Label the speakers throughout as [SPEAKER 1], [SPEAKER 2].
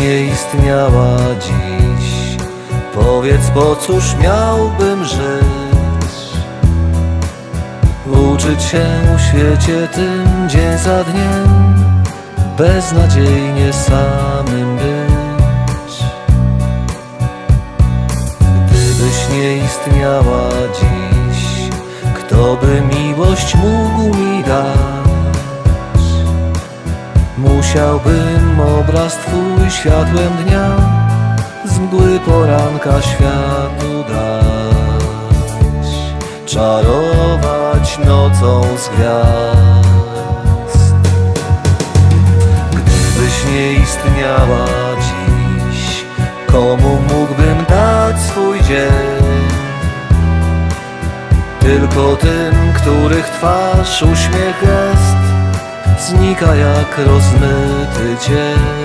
[SPEAKER 1] nie istniała dziś. Powiedz po cóż miałbym żyć? Uczyć się w świecie tym dzień za dniem Beznadziejnie samym być. Gdybyś nie istniała dziś Kto by miłość mógł mi Musiałbym obraz twój światłem dnia Z mgły poranka światu dać. Czarować nocą z gwiazd. Gdybyś nie istniała dziś Komu mógłbym dać swój dzień? Tylko tym, których twarz uśmiech gest Znika jak rozmyty cień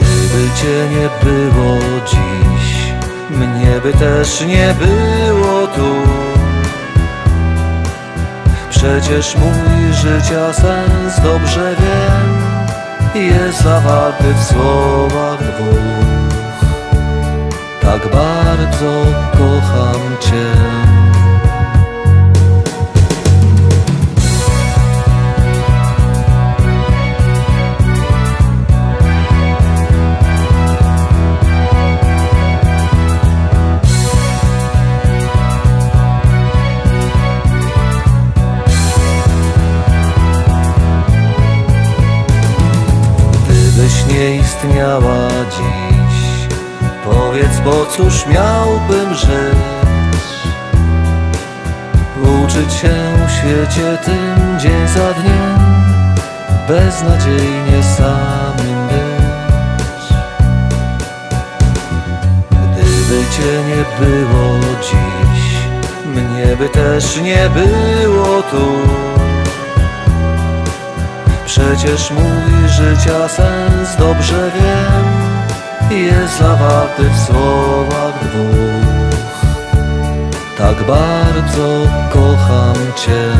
[SPEAKER 1] Gdyby cię nie było dziś Mnie by też nie było tu. Przecież mój życia sens dobrze wiem Jest zawarty w słowach dwóch. Tak bardzo kocham Cię Istniała dziś. Powiedz, bo cóż miałbym żyć? Uczyć się w świecie tym dzień za dniem Beznadziejnie samym być. Gdyby cię nie było dziś Mnie by też nie było tu Przecież mój życia sens dobrze wiem Jest zawarty w słowach dwóch. Tak bardzo kocham Cię